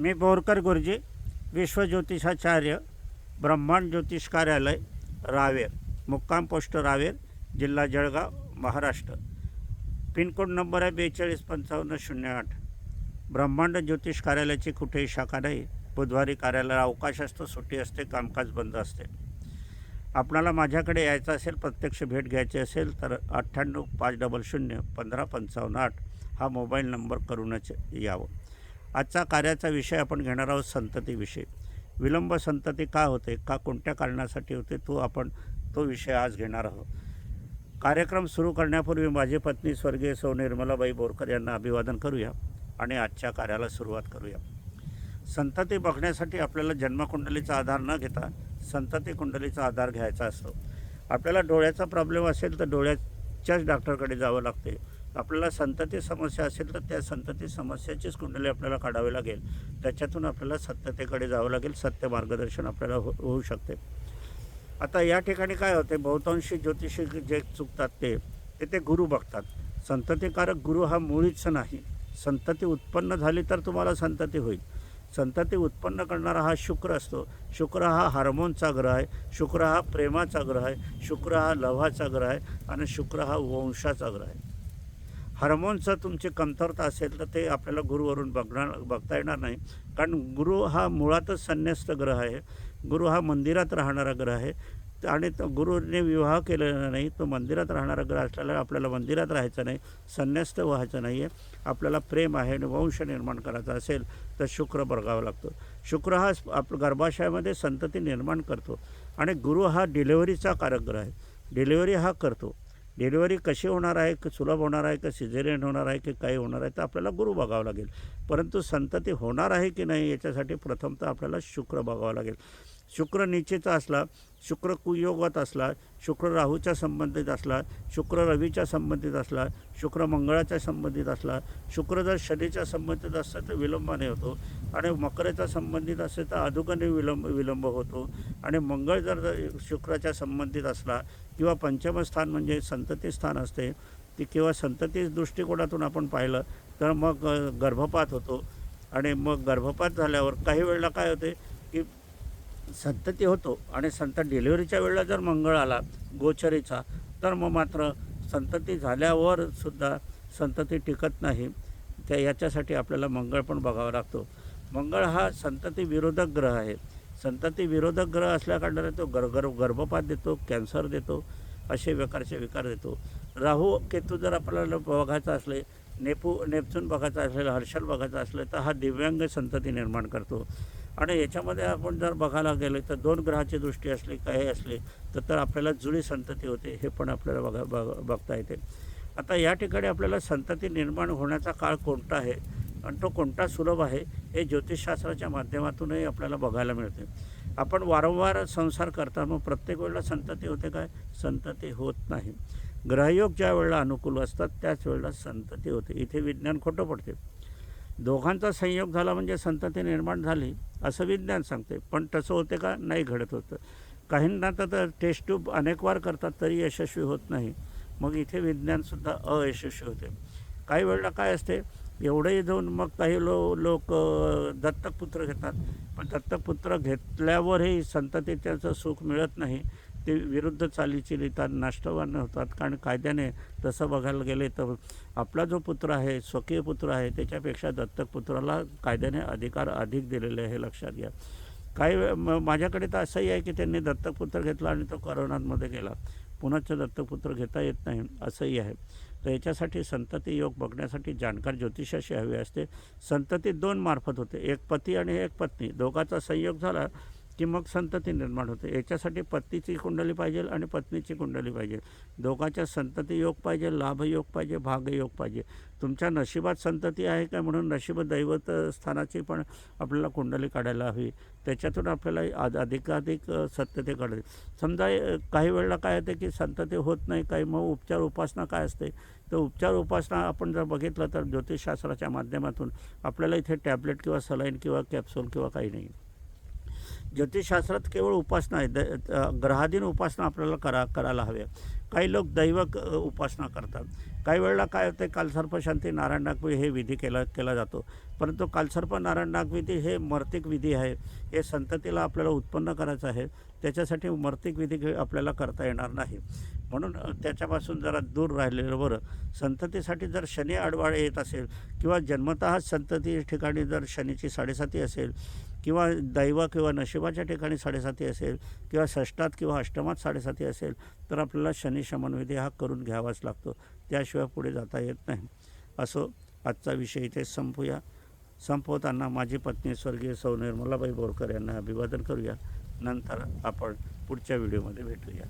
मी बोरकर गुरुजी विश्वज्योतिषाचार्य ब्रह्मांड ज्योतिष कार्यालय रावेर मुक्काम पोस्ट रावेर जिल्हा जळगाव महाराष्ट्र. पिनकोड नंबर आहे बेचाळीस पंचावन्न शून्य आठ. ब्रह्मांड ज्योतिष कार्यालयाची कुठेही शाखा नाही. बुधवारी कार्यालयाला अवकाश असतो सुट्टी असते कामकाज बंद असते. आपणाला माझ्याकडे यायचं असेल प्रत्यक्ष भेट घ्यायची असेल तर अठ्ठ्याण्णव पाच डबल शून्य पंधरा पंचावन्न आठ हा मोबाईल नंबर करूनच यावं. आजचा कार्याचा विषय आपण घेणार आहोत संततीविषयी. विलंब संतती का होते का कोणत्या कारणासाठी होते तो आपण तो विषय आज घेणार आहोत. कार्यक्रम सुरू करण्यापूर्वी माझी पत्नी स्वर्गीय सौ निर्मलाबाई बोरकर यांना अभिवादन करूया आणि आजच्या कार्याला सुरुवात करूया. संतती बघण्यासाठी आपल्याला जन्मकुंडलीचा आधार न घेता संतती कुंडलीचा आधार घ्यायचा असतो. आपल्याला डोळ्याचा प्रॉब्लेम असेल तर डोळ्याच्याच डॉक्टरकडे जावं लागते. आपल्याला संतती समस्या असेल तर त्या संतती समस्याचीच कुंडली आपल्याला काढावी लागेल. त्याच्यातून आपल्याला सत्यतेकडे जावं लागेल. सत्य मार्गदर्शन आपल्याला हो होऊ शकते. आता या ठिकाणी काय होते बहुतांशी ज्योतिषी जे चुकतात ते ते ते गुरु बघतात. संततीकारक गुरु हा मुळीच नाही. संतती उत्पन्न झाली तर तुम्हाला संतती होईल. संतती उत्पन्न करणारा हा शुक्र असतो. शुक्र हा हार्मोनचा ग्रह आहे. शुक्र हा प्रेमाचा ग्रह आहे. शुक्र हा लव्हाचा ग्रह आहे. आणि शुक्र हा वंशाचा ग्रह आहे. हार्मोनचं तुमची कमतरता असेल तर ते आपल्याला गुरुवरून बघणार बघता येणार नाही. कारण गुरु हा मुळातच संन्यस्त ग्रह आहे. गुरु हा मंदिरात राहणारा ग्रह आहे. आणि तो गुरुने विवाह केलेला नाही तो मंदिरात राहणारा ग्रह असल्याला आपल्याला मंदिरात राहायचं नाही संन्यास्त व्हायचं नाही आहे आपल्याला प्रेम आहे आणि वंश निर्माण करायचा असेल तर शुक्र बळगावा लागतो. शुक्र हा आप गर्भाशयामध्ये संतती निर्माण करतो. आणि गुरु हा डिलेवरीचा कारक ग्रह आहे. डिलेवरी हा करतो. डिलिव्हरी कशी होणार आहे की सुलभ होणार आहे का सिझेरियन होणार आहे की काही होणार आहे तर आपल्याला गुरु बघावं लागेल. परंतु संतती होणार आहे की नाही याच्यासाठी प्रथमतः आपल्याला शुक्र बघावं लागेल. शुक्र निश्चितचा असला शुक्र कुयोगात असला शुक्र राहूच्या संबंधित असला शुक्र रवीच्या संबंधित असला शुक्र मंगळाच्या संबंधित असला शुक्र जर शनीच्या संबंधित असला तर विलंबाने होतो आणि मकरेचा संबंधित असेल तर अधुकने विलंब विलंब होतो. आणि मंगळ जर शुक्राच्या संबंधित असला किंवा पंचमस्थान म्हणजे संतती स्थान असते ती किंवा संतती दृष्टिकोनातून आपण पाहिलं तर मग गर्भपात होतो. आणि मग गर्भपात झाल्यावर काही वेळेला काय होते की संतती होतो. आणि संत डिलिव्हरीच्या वेळेला जर मंगळ आला गोचरीचा तर मग मात्र संतती झाल्यावर सुद्धा संतती टिकत नाही. त्या याच्यासाठी आपल्याला मंगळ पण बघावा लागतो. मंगळ हा संतती विरोधक ग्रह आहे. संतती विरोधक ग्रह असल्याकारणाने तो गर गर गर्भपात देतो कॅन्सर देतो असे प्रकारचे विकार देतो. राहू केतू जर आपल्याला बघायचा असले नेपू नेपचून बघायचा असेल हर्षल बघायचा असलं तर हा दिव्यांग संतती निर्माण करतो. आणि याच्यामध्ये आपण जर बघायला गेलो तर दोन ग्रहाची दृष्टी असली काही असली तर तर आपल्याला जुळी संतती होते हे पण आपल्याला बघा बघ बघता येते. आता या ठिकाणी आपल्याला संतती निर्माण होण्याचा काळ कोणता आहे आणि तो कोणता सुलभ आहे हे ज्योतिषशास्त्राच्या माध्यमातूनही आपल्याला बघायला मिळते. आपण वारंवार संसार करता मग प्रत्येक वेळेला संतती होते काय? संतती होत नाही. ग्रहयोग ज्या वेळेला अनुकूल असतात त्याच वेळेला संतती होते. इथे विज्ञान खोटं पडते. दोघांचा संयोग झाला म्हणजे संतती निर्माण झाली असं विज्ञान सांगते. पण तसं होते का? नाही घडत होतं. काहींना तर टेस्ट ट्यूब अनेक वार करतात तरी यशस्वी होत नाही. मग इथे विज्ञानसुद्धा अयशस्वी होते. काही वेळेला काय असते? एवढंही जाऊन मग काही लो लोक दत्तकपुत्र दत्तक पुत्र घेतात. पण दत्तक पुत्र घेतल्यावरही त्यांचं सुख मिळत नाही. ते विरुद्ध चालीची लिहितात नाष्टवान होतात. कारण कायद्याने तसं बघायला गेले तर आपला जो पुत्र आहे स्वकीय पुत्र आहे त्याच्यापेक्षा दत्तक पुत्राला कायद्याने अधिकार अधिक दिलेले आहे हे लक्षात घ्या. काही वेळ म- माझ्याकडे तर असंही आहे की त्यांनी दत्तक पुत्र घेतला आणि तो करोनामध्ये गेला. पुन्हाचं दत्तक पुत्र घेता येत नाही असंही आहे. तर याच्यासाठी संतती योग बघण्यासाठी जाणकार ज्योतिषाशी हवी असते. संतती दोन मार्फत होते एक पती आणि एक पत्नी. दोघाचा संयोग झाला की मग संतती निर्माण होते. याच्यासाठी पत्नीची कुंडली पाहिजे आणि पत्नीची कुंडली पाहिजे. दोघांच्या संतती योग पाहिजे लाभयोग पाहिजे भागयोग पाहिजे. तुमच्या नशिबात संतती आहे का म्हणून नशीब दैवत स्थानाची पण आपल्याला कुंडली काढायला हवी. त्याच्यातून आपल्याला आज अधिकाधिक सत्यते कळते समजा काही वेळेला काय होते की संतती होत नाही काही मग उपचार उपासना काय असते? तर उपचार उपासना आपण जर बघितलं तर ज्योतिषशास्त्राच्या माध्यमातून आपल्याला इथे टॅबलेट किंवा सलाईन किंवा कॅप्सूल किंवा काही नाही. ज्योतिषशास्त्रात केवळ उपासना आहे द ग्रहाधीन उपासना आपल्याला करा करायला हवी. काही लोक दैव उपासना करतात. काही वेळेला काय होते कालसर्पशांती नारायण नागवी हे विधी केला केला जातो. परंतु कालसर्प नारायण नागविधी हे मर्तिक विधी आहे. हे संततीला आपल्याला उत्पन्न करायचं आहे. त्याच्यासाठी मर्तिक विधी आपल्याला करता येणार नाही. म्हणून त्याच्यापासून जरा दूर राहिलेलं बरं. संततीसाठी जर शनी आडवाळे येत असेल किंवा जन्मतः संतती ठिकाणी जर शनीची साडेसाती असेल किंवा दैव किंवा नशिबाच्या ठिकाणी साडेसाती असेल किंवा षष्टात किंवा अष्टमात साडेसाती असेल तर आपल्याला शनी शमनविधी हा करून घ्यावाच लागतो. त्याशिवाय पुढे जाता येत नाही. असो आजचा विषय इथे संपूया. संपवताना माझी पत्नी स्वर्गीय सौ निर्मलाबाई बोरकर यांना अभिवादन करूया. नंतर आपण पुढच्या व्हिडिओमध्ये भेटूया.